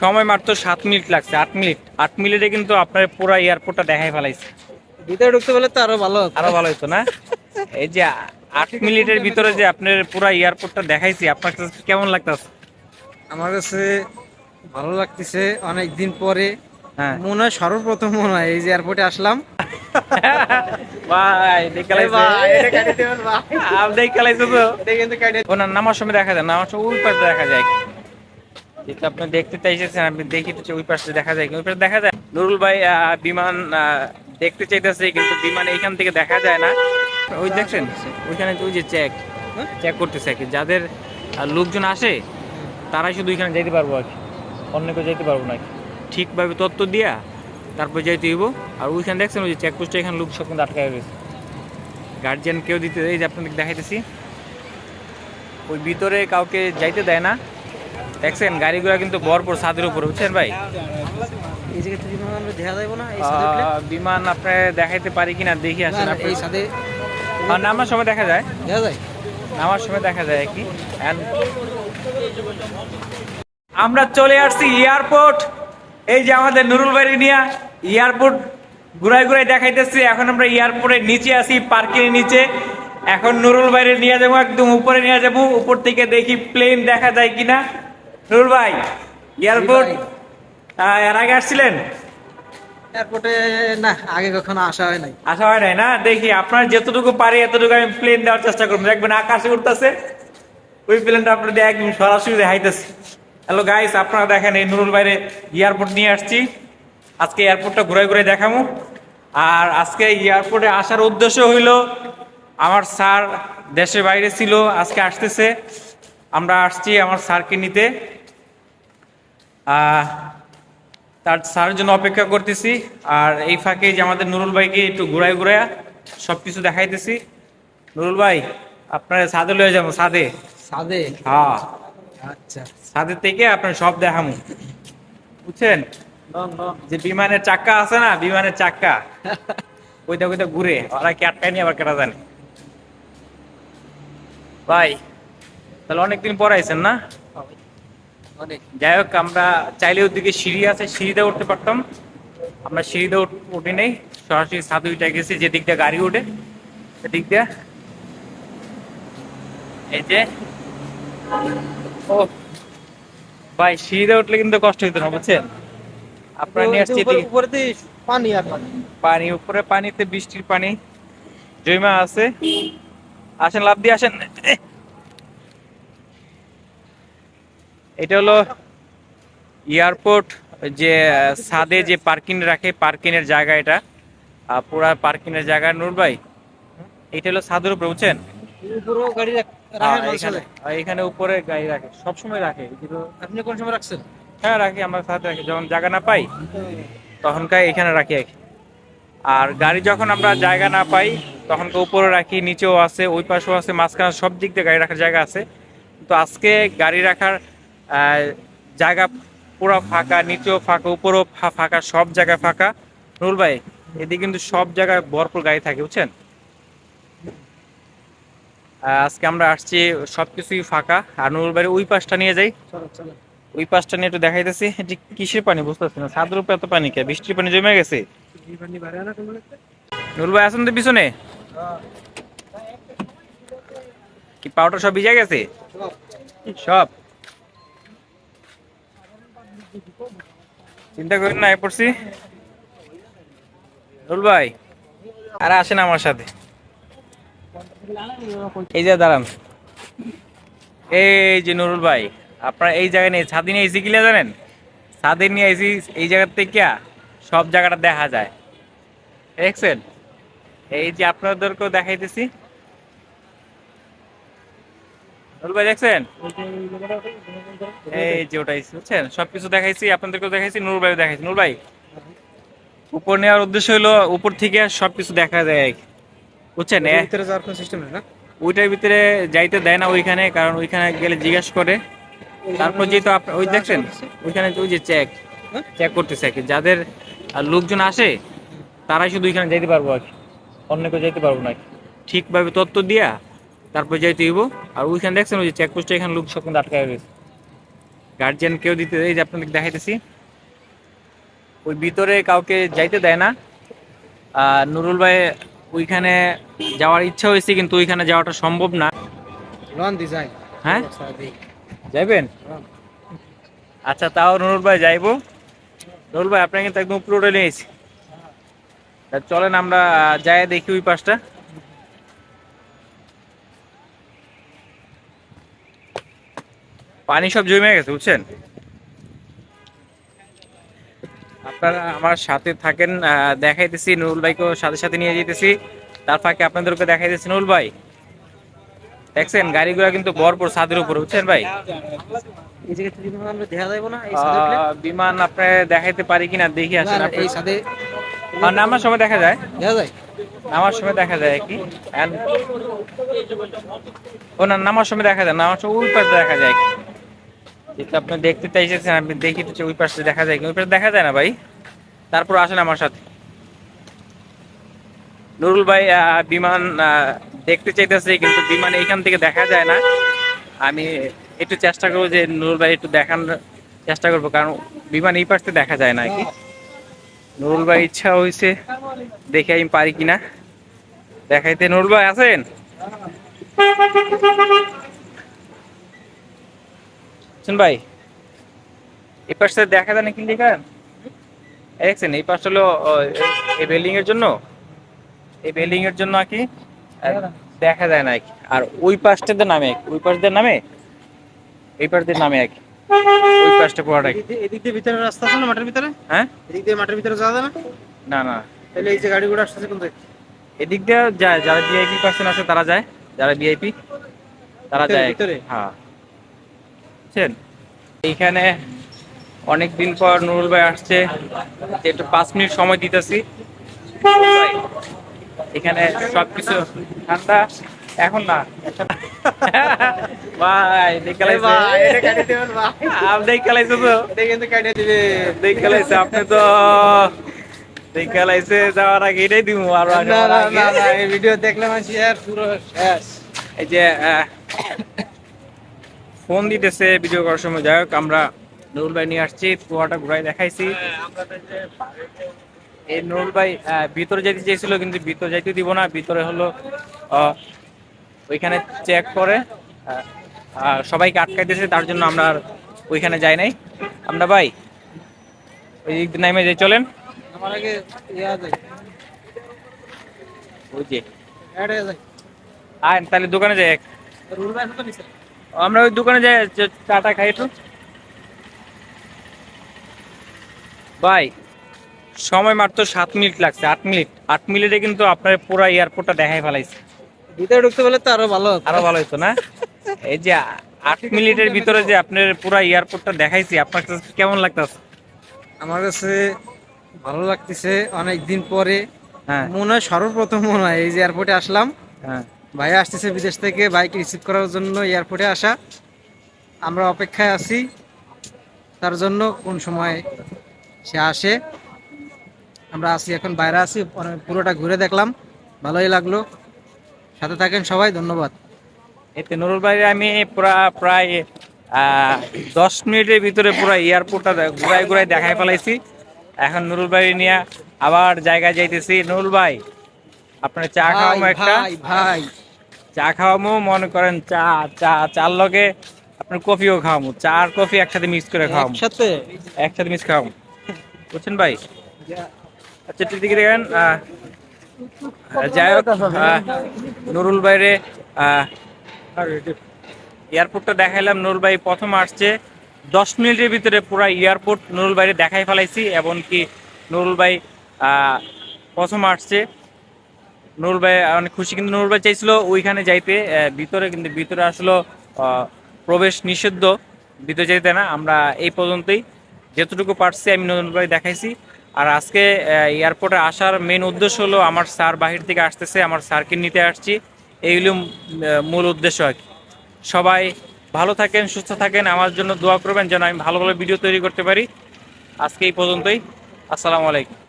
সময় মাত্র সাত মিনিট লাগছে আট মিনিট। আট মিনিটে কিন্তু আপনার পুরো এয়ারপোর্টটা দেখাই ফেলাইছে। ভিতরে ঢুকতে বলে তো আরও ভালো। আরও ভালো হতো না? এই যে আট মিনিটের ভিতরে যে আপনার পুরো এয়ারপোর্টটা দেখাইছি আপনার কাছে কেমন লাগতেছে? আমার কাছে ভালো লাগতেছে অনেক দিন পরে। হ্যাঁ। মনে হয় সর্বপ্রথম মনে হয় এই যে এয়ারপোর্টে আসলাম। ওনার নামার সময় দেখা যায় নামার সময় পাশে দেখা যায়। যেটা আপনি দেখতে চাইছেন আপনি দেখি তো ওই পাশে দেখা যায় ওই পাশে দেখা যায়। নুরুল ভাই বিমান দেখতে চাইতেছে, কিন্তু বিমান এইখান থেকে দেখা যায় না। ওই দেখছেন, ওইখানে ওই যে চেক চেক করতেছে আর কি। যাদের লোকজন আসে, তারাই শুধু ওইখানে যেতে পারব আর কি। অন্য কেউ যেতে পারব না। ঠিকভাবে তথ্য দিয়া তারপর যাইতে হইব। আর ওইখানে দেখছেন, ওই যে চেকপোস্টে এখানে লোক সব কিন্তু আটকায় রয়েছে। গার্জিয়ান কেউ দিতে এই যে আপনাদের দেখাইতেছি। ওই ভিতরে কাউকে যাইতে দেয় না। দেখছেন গাড়িগুলো কিন্তু ভরপুর ছাদের উপরে বুঝছেন ভাই? বিমান আপনার দেখাইতে পারি কিনা দেখি আসেন আপনি নামার সময় দেখা যায়? দেখা যায়। নামার সময় দেখা যায় কি। আমরা চলে আসছি এয়ারপোর্ট। এই যে আমাদের নুরুল বাড়ি নিয়ে এয়ারপোর্ট ঘুরাই ঘুরাই দেখাইতেছি। এখন আমরা এয়ারপোর্টের নিচে আসি পার্কিং এর নিচে। এখন নুরুল বাইরে নিয়ে যাব একদম উপরে নিয়ে যাব। উপর থেকে দেখি প্লেন দেখা যায় কিনা। নুরুল ভাই এয়ারপোর্ট এর আগে আসছিলেন? এয়ারপোর্টে না আগে কখনো আসা হয় নাই। আসা হয় নাই না? দেখি আপনার যতটুকু পারি এতটুকু আমি প্লেন দেওয়ার চেষ্টা করব। দেখবেন আকাশে উঠতেছে। ওই প্লেনটা আপনাদের একদম সরাসরি দেখাইতেছে। হ্যালো গাইস আপনারা দেখেন এই নুরুল বাইরে এয়ারপোর্ট নিয়ে আসছি। আজকে এয়ারপোর্টটা ঘুরে ঘুরে দেখামু। আর আজকে এয়ারপোর্টে আসার উদ্দেশ্য হইল আমার স্যার দেশের বাইরে ছিল আজকে আসতেছে। আমরা আসছি আমার স্যারকে নিতে। তার স্যারের জন্য অপেক্ষা করতেছি। আর এই ফাঁকে যে আমাদের নুরুল ভাইকে একটু ঘুরাই ঘুরাইয়া সব কিছু দেখাইতেছি। নুরুল ভাই আপনার সাদে লয়ে যাব সাদে সাদে হ্যাঁ। আচ্ছা। সাদের থেকে আপনার সব দেখামু। বুঝছেন? যে বিমানের চাক্কা আছে না বিমানের চাক্কা ওইটা ওইটা ঘুরে ওরা কি আটকায় নি আবার কেটা জানে? ভাই তাহলে অনেকদিন পর আইছেন না? যাই হোক আমরা চাইলে ওদিকে সিঁড়ি আছে সিঁড়িতে উঠতে পারতাম। আমরা সিঁড়িতে উঠ- নেই সরাসরি সাধু উঠে গেছি যে দিক দিয়ে গাড়ি উঠে সেদিক দিয়ে। এই যে ও ভাই সিঁড়িতে উঠলে কিন্তু কষ্ট হইতো না বুঝছেন? আপনারা নিয়ে আসছি উপরে পানি আর পানি। উপরে পানিতে বৃষ্টির পানি জৈমা আছে। আসেন লাভ দিয়ে আসেন। এটা হলো এয়ারপোর্ট যে ছাদে যে পার্কিং রাখে পার্কিং এর জায়গা এটা। পুরা পার্কিং এর জায়গা নূর ভাই এটা হলো ছাদের উপরে বুঝছেন? উপরেও গাড়ি রাখ- এখানে উপরে গাড়ি রাখে সবসময় রাখে। আপনি কোন সময় রাখছেন? হ্যাঁ রাখি আমরা সাথে রাখি। যখন জায়গা না পাই তখনকার এখানে রাখি আর আর গাড়ি যখন আমরা জায়গা না পাই তখন উপরে রাখি নিচেও আছে ওই পাশেও আছে মাঝখানে সব দিক দিয়ে গাড়ি রাখার জায়গা আছে। তো আজকে গাড়ি রাখার জায়গা পুরো ফাঁকা নিচেও ফাঁকা উপরেও ফাঁকা সব জায়গায় ফাঁকা। নুরুল ভাই এদিকে কিন্তু সব জায়গায় ভরপুর গাড়ি থাকে বুঝছেন? আজকে আমরা আসছি সবকিছুই ফাঁকা। আর নুরুল ভাইয়ের ওই পাশটা নিয়ে যাই। ওই পাশটা নিয়ে একটু দেখাইতেছি। এটি কিসের পানি বুঝতেছি না। ছাদের উপরে এত পানি কে? বৃষ্টির পানি জমে গেছে? নুরুল ভাই আসুন তো পিছনে। কি পাউডার সব ভিজে গেছে? সব? চিন্তা করেন না পড়ছি। নুরুল ভাই, আরে আসেন আমার সাথে। এই যে দাঁড়ান। এই যে নুরুল ভাই, আপনার এই জায়গায় নিয়ে, ছাদে নিয়ে এসি কিলে জানেন? ছাদে নিয়ে এসি এই জায়গার থেকে সব জায়গাটা দেখা যায়। দেখছেন? এই যে আপনাদেরকেও দেখাইতেছি। ভাই দেখছেন? এই যে ওটাই বুঝছেন? সবকিছু দেখাইছি আপনাদেরকেও দেখাইছি নুরুল ভাই দেখাইছি। নুরুল ভাই উপর নেওয়ার উদ্দেশ্য হলো উপর থেকে সবকিছু দেখা যায় বুঝছেন? ভিতরে যাওয়ার কোনো সিস্টেম না? ওইটার ভিতরে যাইতে দেয় না ওইখানে কারণ ওইখানে গেলে জিজ্ঞাসা করে। তারপর যেহেতু আপনি ওই দেখছেন? ওইখানে ওই যে চেক চেক করতেছে আর কি। যাদের লোকজন আসে তারাই শুধু ওইখানে যাইতে পারব আর কি। অন্য কেউ যাইতে পারব না। ঠিকভাবে তথ্য দিয়া তারপর যাইতে হইব। আর ওইখানে দেখছেন ওই যে চেকপোস্টে এখানে লোক সব কিন্তু আটকায় রয়েছে। গার্জিয়ান কেউ দিতে এই যে আপনাদের দেখাইতেছি। ওই ভিতরে কাউকে যাইতে দেয় না। আর নুরুল ভাই ওইখানে যাওয়ার ইচ্ছা হয়েছে কিন্তু ওইখানে যাওয়াটা সম্ভব না। হ্যাঁ? যাইবেন? আচ্ছা তাও নুরুল ভাই যাইবো। নুরুল ভাই আপনাকে কিন্তু একদম উপরে উঠে নিয়েছি চলেন আমরা যাই দেখি ওই পাশটা। পানি সব জমে গেছে বুঝছেন? আপনারা আমার সাথে থাকেন দেখাইতেছি নুরুল ভাইকেও সাথে সাথে নিয়ে যেতেছি তার ফাঁকে আপনাদেরকে দেখাইতেছি নুরুল ভাই। দেখছেন গাড়িগুলো কিন্তু ভরপুর ছাদের উপরে বুঝছেন ভাই? বিমান আপনি দেখাইতে পারি কিনা দেখি আসেন নামার সময় দেখা যায়? নামার সময় দেখা যায় কি? ও না নামার সময় দেখা যায় নামার সময় ওই পাশে দেখা যায় কি? যেহেতু আপনি দেখতে চাইছেন আপনি দেখি তো ওই পাশে দেখা যায় ওই পাশে দেখা যায় না ভাই? তারপর আসেন আমার সাথে। নুরুল ভাই বিমান দেখতে চাইতেছে, কিন্তু বিমান এইখান থেকে দেখা যায় না। আমি একটু চেষ্টা করব যে নুরুল ভাই একটু দেখানোর চেষ্টা করব, কারণ বিমান এই পাশে দেখা যায় না কি। নুরুল ভাই, ইচ্ছা হয়েছে দেখে আমি পারি কিনা। দেখাইতে। নুরুল ভাই, আছেন? শুন ভাই। এই পাশটা দেখা যায় না কি লেখা? দেখছেন এই পাশটা হলো এই বিল্ডিং এর জন্য? এই বিল্ডিং এর জন্য আর কি? দেখা যায় না আর ওই পাশটাতে নামে ওই পাশ দিয়ে নামে? এই পাশ দিয়ে নামে আর কি ওই পাশটা এদিক দিয়ে ভিতরে রাস্তা আছে না মাঠের ভিতরে? হ্যাঁ? এদিক দিয়ে মাঠের ভিতরে যাওয়া যায় না? না না। তাহলে এই যে গাড়িগুলো আসতেছে কোন দিকে? এদিক দিয়ে যায় যারা ভিআইপি পার্সন আছে তারা যায় যারা ভিআইপি তারা যায়। ভিতরে? হ্যাঁ। বুঝছেন? এইখানে অনেক দিন পর নুরুল ভাই আসছে। একটু পাঁচ মিনিট সময় দিতেছি। ভাই, এখানে সবকিছু ঠান্ডা। এখন না। ভাই। আপনি খেলাইছো তো। আপনি তো। যাওয়ার আগে এটাই দিব আর না, না, না, না, এই ভিডিও দেখলে মানুষ আর পুরো শেষ। এই যে ফোন দিতেছে ভিডিও করার সময়। যাই হোক আমরা নুরুল ভাই নিয়ে আসছি পুয়াটা ঘুরাই দেখাইছি। এই নুরুল ভাই ভিতরে যেতে চেয়েছিল কিন্তু ভিতরে যাইতে দিব না। ভিতরে হলো ওইখানে চেক করে সবাইকে আটকাইতেছে তার জন্য আমরা আর ওইখানে যাই নাই। আমরা ভাই ওই নামে যাই চলেন। আমার আগে ওই যে। যায়। আয় তাহলে দোকানে যাই এক। রুল ভাই নিছে? আমরা ওই দোকানে যাই চাটা খাই একটু। ভাই সময় মাত্র সাত মিনিট লাগছে আট মিনিট। আট মিনিটে কিন্তু আপনার পুরো এয়ারপোর্টটা দেখাই ফেলাইছে। ভিতরে ঢুকতে বলে তো আরও ভালো। আরও ভালো হতো না? এই যে আট মিনিটের ভিতরে যে আপনার পুরো এয়ারপোর্টটা দেখাইছি আপনার কাছে কেমন লাগতেছে? আমার কাছে ভালো লাগতেছে অনেক দিন পরে। হ্যাঁ। মনে হয় সর্বপ্রথম মনে হয় এই যে এয়ারপোর্টে আসলাম। হ্যাঁ। ভাই আসতেছে বিদেশ থেকে বাইক রিসিভ করার জন্য এয়ারপোর্টে আসা। আমরা অপেক্ষায় আছি তার জন্য কোন সময় সে আসে। আমরা আছি এখন বাইরে অনেক- পুরোটা ঘুরে দেখলাম। ভালোই লাগল। সাথে থাকেন সবাই ধন্যবাদ। এতে নুরুল ভাই আমি পুরা প্রায় দশ মিনিটের ভিতরে পুরো এয়ারপোর্টটা ঘুরাই ঘুরাই দেখাই ফেলাইছি। এখন নুরুল ভাই নিয়ে আবার জায়গায় যাইতেছি। নুরুল ভাই আপনার চা খাওয়ামো ভাই, একটা? ভাই ভাই। চা খাওয়ামো মনে করেন চা চা চার লগে আপনার কফিও খাওয়ামো। চা আর কফি একসাথে মিক্স করে খাওয়ামো। একসাথে? একসাথে মিক্স খাওয়ামো। বুঝছেন ভাই? আচ্ছা ঠিক দিকে দেখেন যাই হোক নুরুল ভাইরে আহ, এয়ারপোর্টটা দেখাইলাম। নুরুল ভাই প্রথম আসছে। দশ মিনিটের ভিতরে পুরো এয়ারপোর্ট নুরুল ভাইরে দেখাই ফেলাইছি এমনকি নুরুল ভাই প্রথম আসছে। নুরুল ভাই অনেক খুশি কিন্তু নুরুল ভাই চাইছিল ওইখানে যাইতে। ভিতরে কিন্তু ভিতরে আসলো প্রবেশ নিষিদ্ধ। ভিতরে যাইতে না আমরা এই পর্যন্তই। যতটুকু পারছি আমি নুরুল ভাই দেখাইছি। আর আজকে এয়ারপোর্টে আসার মেন উদ্দেশ্য হলো আমার স্যার বাহির থেকে আসতেছে আমার স্যারকে নিতে আসছি। এই হলো আহ, মূল উদ্দেশ্য আর কি। সবাই ভালো থাকেন সুস্থ থাকেন আমার জন্য দোয়া করবেন যেন আমি ভালো ভালো ভিডিও তৈরি করতে পারি। আজকে এই পর্যন্তই। আসসালামু আলাইকুম।